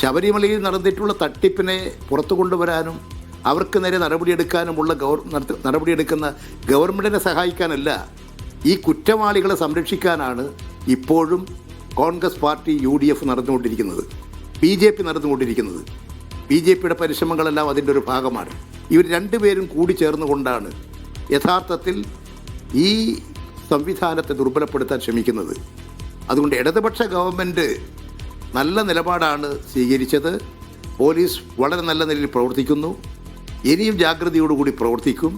ശബരിമലയിൽ നടന്നിട്ടുള്ള തട്ടിപ്പിനെ പുറത്തു കൊണ്ടുവരാനും അവർക്ക് നേരെ നടപടിയെടുക്കാനുമുള്ള ഗവർ നടപടിയെടുക്കുന്ന ഗവൺമെന്റിനെ സഹായിക്കാനല്ല ഈ കുറ്റവാളികളെ സംരക്ഷിക്കാനാണ് ഇപ്പോഴും Congress party U D F നടന്നുകൊണ്ടിരിക്കുന്നത്. ബി ജെ പി നടന്നുകൊണ്ടിരിക്കുന്നത്. ബി ജെ പിയുടെ പരിശ്രമങ്ങളെല്ലാം അതിന്റെ ഒരു ഭാഗമാണ്. ഇവർ രണ്ടുപേരും കൂടി ചേർന്നുകൊണ്ടാണ് യഥാർത്ഥത്തിൽ ഈ സംവിധാനത്തെ ദുർബലപ്പെടുത്താൻ ശ്രമിക്കുന്നത്. അതുകൊണ്ട് ഇടതുപക്ഷ ഗവൺമെന്റ് നല്ല നിലപാടാണ് സ്വീകരിച്ചത്. പോലീസ് വളരെ നല്ല നിലയിൽ പ്രവർത്തിക്കുന്നു. ഇനിയും ജാഗ്രതയോടുകൂടി പ്രവർത്തിക്കും.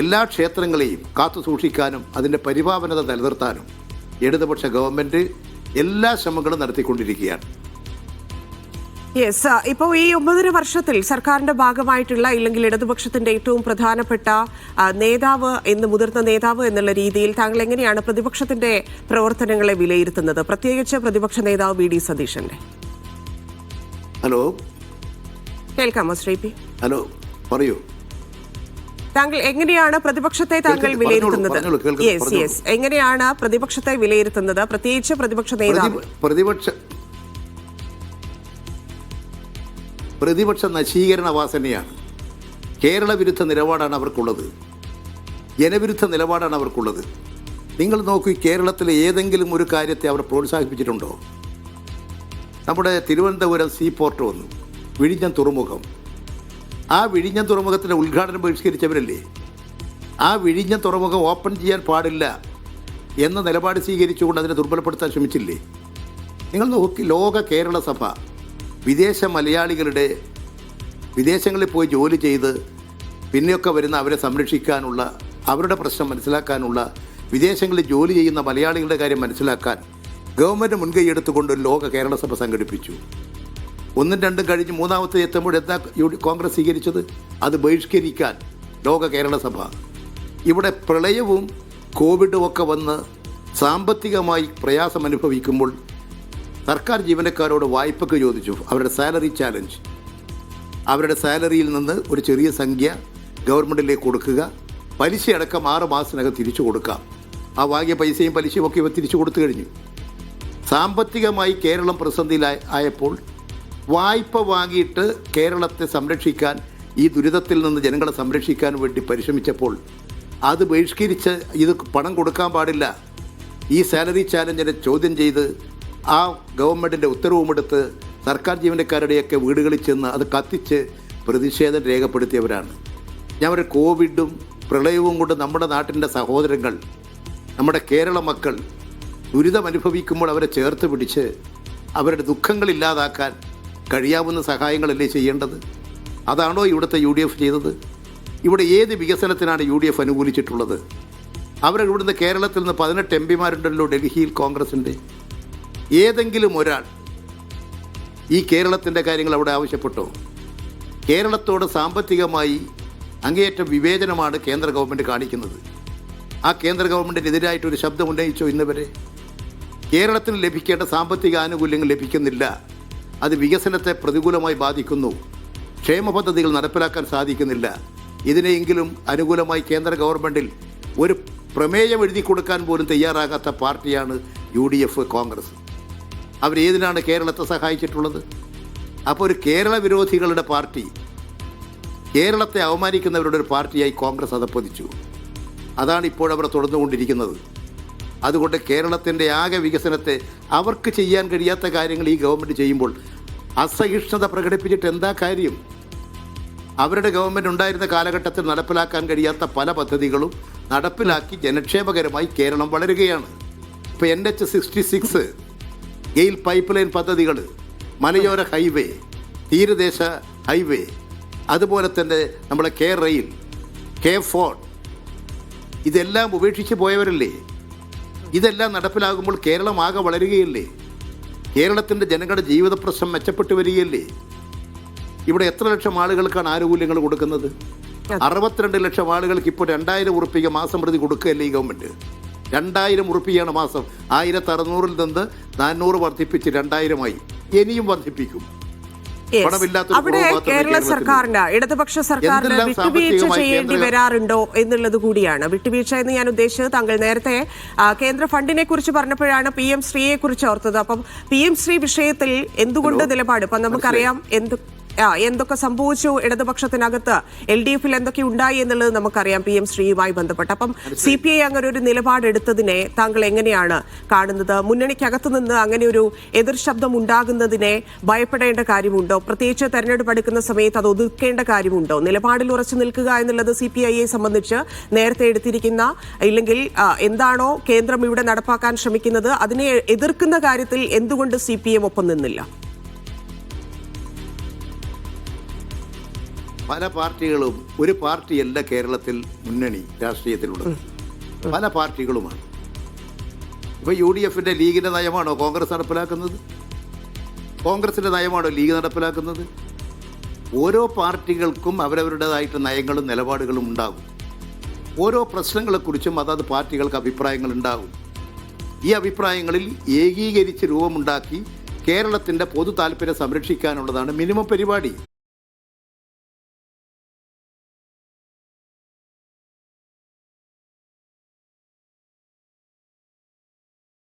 എല്ലാ ക്ഷേത്രങ്ങളെയും കാത്തു സൂക്ഷിക്കാനും അതിന്റെ പരിപാവനത നിലനിർത്താനും ഇടതുപക്ഷ ഗവൺമെന്റ് എല്ലാ ശ്രമങ്ങളും നടത്തിക്കൊണ്ടിരിക്കുകയാണ്. യെസ് ഇപ്പോൾ ഈ ഒമ്പതര വർഷത്തിൽ സർക്കാരിന്റെ ഭാഗമായിട്ടുള്ള ഇല്ലെങ്കിൽ ഇടതുപക്ഷത്തിന്റെ ഏറ്റവും പ്രധാനപ്പെട്ട നേതാവ് എന്ന് മുതിർന്ന നേതാവ് എന്നുള്ള രീതിയിൽ താങ്കൾ എങ്ങനെയാണ് പ്രതിപക്ഷത്തിന്റെ പ്രവർത്തനങ്ങളെ വിലയിരുത്തുന്നത്? പ്രത്യേകിച്ച് പ്രതിപക്ഷ നേതാവ് വി ഡി സതീശന്റെ. ഹലോ കേൾക്കാമോ ശ്രീ പി. ഹലോ പറയൂ. താങ്കൾ എങ്ങനെയാണ് പ്രതിപക്ഷത്തെ താങ്കൾ വിലയിരുത്തുന്നത്? യെസ്. യെസ് എങ്ങനെയാണ് പ്രതിപക്ഷത്തെ വിലയിരുത്തുന്നത്? പ്രത്യേകിച്ച് പ്രതിപക്ഷ നേതാവ്. പ്രതിപക്ഷ പ്രതിപക്ഷ നശീകരണ വാസനയാണ്. കേരള വിരുദ്ധ നിലപാടാണ് അവർക്കുള്ളത്. ജനവിരുദ്ധ നിലപാടാണ് അവർക്കുള്ളത്. നിങ്ങൾ നോക്കി കേരളത്തിലെ ഏതെങ്കിലും ഒരു കാര്യത്തെ അവർ പ്രോത്സാഹിപ്പിച്ചിട്ടുണ്ടോ? നമ്മുടെ തിരുവനന്തപുരം സീ പോർട്ട് വന്നു. വിഴിഞ്ഞം തുറമുഖം. ആ വിഴിഞ്ഞം തുറമുഖത്തിന്റെ ഉദ്ഘാടനം ബഹിഷ്കരിച്ചവരല്ലേ? ആ വിഴിഞ്ഞം തുറമുഖം ഓപ്പൺ ചെയ്യാൻ പാടില്ല എന്ന നിലപാട് സ്വീകരിച്ചുകൊണ്ട് അതിനെ ദുർബലപ്പെടുത്താൻ ശ്രമിച്ചില്ലേ? നിങ്ങൾ നോക്കി ലോക കേരള സഭ വിദേശ മലയാളികളുടെ വിദേശങ്ങളിൽ പോയി ജോലി ചെയ്ത് പിന്നെയൊക്കെ വരുന്ന അവരെ സംരക്ഷിക്കാനുള്ള അവരുടെ പ്രശ്നം മനസ്സിലാക്കാനുള്ള വിദേശങ്ങളിൽ ജോലി ചെയ്യുന്ന മലയാളികളുടെ കാര്യം മനസ്സിലാക്കാൻ ഗവൺമെന്റ് മുൻകൈ എടുത്തുകൊണ്ട് ഒരു ലോക കേരള സഭ സംഘടിപ്പിച്ചു. ഒന്നും രണ്ടും കഴിഞ്ഞ് മൂന്നാമത്തെ എത്തുമ്പോൾ എന്താ കോൺഗ്രസ് സ്വീകരിച്ചത്? അത് ബഹിഷ്കരിക്കാൻ ലോക കേരള സഭ. ഇവിടെ പ്രളയവും കോവിഡും ഒക്കെ വന്ന് സാമ്പത്തികമായി പ്രയാസം അനുഭവിക്കുമ്പോൾ സർക്കാർ ജീവനക്കാരോട് വായ്പക്ക് ചോദിച്ചു. അവരുടെ സാലറി ചാലഞ്ച്. അവരുടെ സാലറിയിൽ നിന്ന് ഒരു ചെറിയ സംഖ്യ ഗവൺമെന്റിലേക്ക് കൊടുക്കുക. പലിശയടക്കം ആറ് മാസത്തിനകം തിരിച്ചു കൊടുക്കാം. ആ വാങ്ങിയ പൈസയും പലിശയും ഒക്കെ ഇവ തിരിച്ചു കൊടുത്തു കഴിഞ്ഞു. സാമ്പത്തികമായി കേരളം പ്രതിസന്ധിയിലായ ആയപ്പോൾ വായ്പ വാങ്ങിയിട്ട് കേരളത്തെ സംരക്ഷിക്കാൻ ഈ ദുരിതത്തിൽ നിന്ന് ജനങ്ങളെ സംരക്ഷിക്കാൻ വേണ്ടി പരിശ്രമിച്ചപ്പോൾ അത് ബഹിഷ്കരിച്ച് ഇത് പണം കൊടുക്കാൻ പാടില്ല. ഈ സാലറി ചാലഞ്ചിനെ ചോദ്യം ചെയ്ത് ആ ഗവൺമെന്റിന്റെ ഉത്തരവുമെടുത്ത് സർക്കാർ ജീവനക്കാരുടെയൊക്കെ വീടുകളിൽ ചെന്ന് അത് കത്തിച്ച് പ്രതിഷേധം രേഖപ്പെടുത്തിയവരാണ്. ഞാൻ ഒരു കോവിഡും പ്രളയവും കൊണ്ട് നമ്മുടെ നാട്ടിന്റെ സഹോദരങ്ങൾ നമ്മുടെ കേരള മക്കൾ ദുരിതം അനുഭവിക്കുമ്പോൾ അവരെ ചേർത്ത് പിടിച്ച് അവരുടെ ദുഃഖങ്ങൾ ഇല്ലാതാക്കാൻ കഴിയാവുന്ന സഹായങ്ങളല്ലേ ചെയ്യേണ്ടത്? അതാണോ ഇവിടുത്തെ യു ഡി എഫ് ചെയ്തത്? ഇവിടെ ഏത് വികസനത്തിനാണ് യു ഡി എഫ് അനുകൂലിച്ചിട്ടുള്ളത്? അവർ ഇവിടുന്ന് കേരളത്തിൽ നിന്ന് പതിനെട്ട് എം പിമാരുണ്ടല്ലോ ഡൽഹിയിൽ കോൺഗ്രസിന്റെ. ഏതെങ്കിലും ഒരാൾ ഈ കേരളത്തിന്റെ കാര്യങ്ങൾ അവിടെ ആവശ്യപ്പെട്ടു? കേരളത്തോട് സാമ്പത്തികമായി അങ്ങേയറ്റം വിവേചനമാണ് കേന്ദ്ര ഗവൺമെന്റ് കാണിക്കുന്നത്. ആ കേന്ദ്ര ഗവൺമെന്റിനെതിരായിട്ടൊരു ശബ്ദം ഉന്നയിച്ചോ ഇന്നവരെ? കേരളത്തിന് ലഭിക്കേണ്ട സാമ്പത്തിക ആനുകൂല്യങ്ങൾ ലഭിക്കുന്നില്ല. അത് വികസനത്തെ പ്രതികൂലമായി ബാധിക്കുന്നു. ക്ഷേമ പദ്ധതികൾ നടപ്പിലാക്കാൻ സാധിക്കുന്നില്ല. ഇതിനെയെങ്കിലും അനുകൂലമായി കേന്ദ്ര ഗവൺമെന്റിൽ ഒരു പ്രമേയം എഴുതി കൊടുക്കാൻ പോലും തയ്യാറാകാത്ത പാർട്ടിയാണ് യു കോൺഗ്രസ്. അവരേതിനാണ് കേരളത്തെ സഹായിച്ചിട്ടുള്ളത്? അപ്പോൾ ഒരു കേരള വിരോധികളുടെ പാർട്ടി കേരളത്തെ അവമാനിക്കുന്നവരുടെ ഒരു പാർട്ടിയായി കോൺഗ്രസ് അതപ്പതിച്ചു. അതാണ് ഇപ്പോൾ അവർ തുടർന്നുകൊണ്ടിരിക്കുന്നത്. അതുകൊണ്ട് കേരളത്തിന്റെ ആകെ വികസനത്തെ അവർക്ക് ചെയ്യാൻ കഴിയാത്ത കാര്യങ്ങൾ ഈ ഗവൺമെന്റ് ചെയ്യുമ്പോൾ അസഹിഷ്ണുത പ്രകടിപ്പിച്ചിട്ട് എന്താ കാര്യം? അവരുടെ ഗവൺമെന്റ് ഉണ്ടായിരുന്ന കാലഘട്ടത്തിൽ നടപ്പിലാക്കാൻ കഴിയാത്ത പല പദ്ധതികളും നടപ്പിലാക്കി ജനക്ഷേമകരമായി കേരളം വളരുകയാണ്. ഇപ്പോൾ N H sixty six GAIL pipe line പദ്ധതികൾ മലയോര ഹൈവേ തീരദേശ ഹൈവേ അതുപോലെ തന്നെ നമ്മുടെ കെ റെയിൽ കെ ഫോൺ ഇതെല്ലാം ഉപേക്ഷിച്ച് പോയവരല്ലേ? ഇതെല്ലാം നടപ്പിലാകുമ്പോൾ കേരളം ആകെ വളരുകയല്ലേ? കേരളത്തിന്റെ ജനങ്ങളുടെ ജീവിത പ്രശ്നം മെച്ചപ്പെട്ടു വരികയല്ലേ? ഇവിടെ എത്ര ലക്ഷം ആളുകൾക്കാണ് ആനുകൂല്യങ്ങൾ കൊടുക്കുന്നത്? അറുപത്തിരണ്ട് ലക്ഷം ആളുകൾക്ക് ഇപ്പോൾ രണ്ടായിരം ഉറുപ്പിക മാസം പ്രതി കൊടുക്കുകയല്ലേ ഈ ഗവൺമെന്റ് രണ്ടായിരം ഉറുപ്പിയാണ് മാസം. ആയിരത്തി അറുന്നൂറിൽ നിന്ന് നാനൂറ് വർദ്ധിപ്പിച്ച് രണ്ടായിരമായി. ഇനിയും വർദ്ധിപ്പിക്കും. അവിടെ കേരള സർക്കാരിന്റെ സർക്കാരിന് ഇടതുപക്ഷ സർക്കാരിന് വിട്ടുവീഴ്ച ചെയ്യേണ്ടി വരാറുണ്ടോ എന്നുള്ളത് കൂടിയാണ്. വിട്ടുവീഴ്ച എന്ന് ഞാൻ ഉദ്ദേശിച്ചത് താങ്കൾ നേരത്തെ കേന്ദ്ര ഫണ്ടിനെ കുറിച്ച് പറഞ്ഞപ്പോഴാണ് പി എം ശ്രീയെ കുറിച്ച് ഓർത്തത്. അപ്പം പി എം ശ്രീ വിഷയത്തിൽ എന്തുകൊണ്ട് നിലപാട്? ഇപ്പം നമുക്കറിയാം എന്ത് എന്തൊക്കെ സംഭവിച്ചു ഇടതുപക്ഷത്തിനകത്ത്? എൽ ഡി എഫിൽ എന്തൊക്കെ ഉണ്ടായി എന്നുള്ളത് നമുക്കറിയാം. പി എം ശ്രീയുമായി ബന്ധപ്പെട്ട്. അപ്പം സി പി ഐ അങ്ങനെ ഒരു നിലപാടെടുത്തതിനെ താങ്കൾ എങ്ങനെയാണ് കാണുന്നത്? മുന്നണിക്കകത്ത് നിന്ന് അങ്ങനെ ഒരു എതിർ ശബ്ദം ഉണ്ടാകുന്നതിനെ ഭയപ്പെടേണ്ട കാര്യമുണ്ടോ? പ്രത്യേകിച്ച് തെരഞ്ഞെടുപ്പ് എടുക്കുന്ന സമയത്ത് അത് ഒതുക്കേണ്ട കാര്യമുണ്ടോ? നിലപാടിൽ ഉറച്ചു നിൽക്കുക എന്നുള്ളത് സി പി ഐയെ സംബന്ധിച്ച് നേരത്തെ എടുത്തിരിക്കുന്ന ഇല്ലെങ്കിൽ എന്താണോ കേന്ദ്രം ഇവിടെ നടപ്പാക്കാൻ ശ്രമിക്കുന്നത് അതിനെ എതിർക്കുന്ന കാര്യത്തിൽ എന്തുകൊണ്ട് സി പി എം ഒപ്പം നിന്നില്ല? പല പാർട്ടികളും ഒരു പാർട്ടിയല്ല കേരളത്തിൽ മുന്നണി രാഷ്ട്രീയത്തിലുള്ളത്. പല പാർട്ടികളുമാണ്. ഇപ്പൊ യു ഡി എഫിന്റെ ലീഗിന്റെ നയമാണോ കോൺഗ്രസ് നടപ്പിലാക്കുന്നത്? കോൺഗ്രസിന്റെ നയമാണോ ലീഗ് നടപ്പിലാക്കുന്നത്? ഓരോ പാർട്ടികൾക്കും അവരവരുടേതായിട്ട് നയങ്ങളും നിലപാടുകളും ഉണ്ടാകും. ഓരോ പ്രശ്നങ്ങളെക്കുറിച്ചും അതത് പാർട്ടികൾക്ക് അഭിപ്രായങ്ങൾ ഉണ്ടാകും ഈ അഭിപ്രായങ്ങളിൽ ഏകീകരിച്ച് രൂപമുണ്ടാക്കി കേരളത്തിന്റെ പൊതു താല്പര്യം സംരക്ഷിക്കാനുള്ളതാണ് മിനിമം പരിപാടി.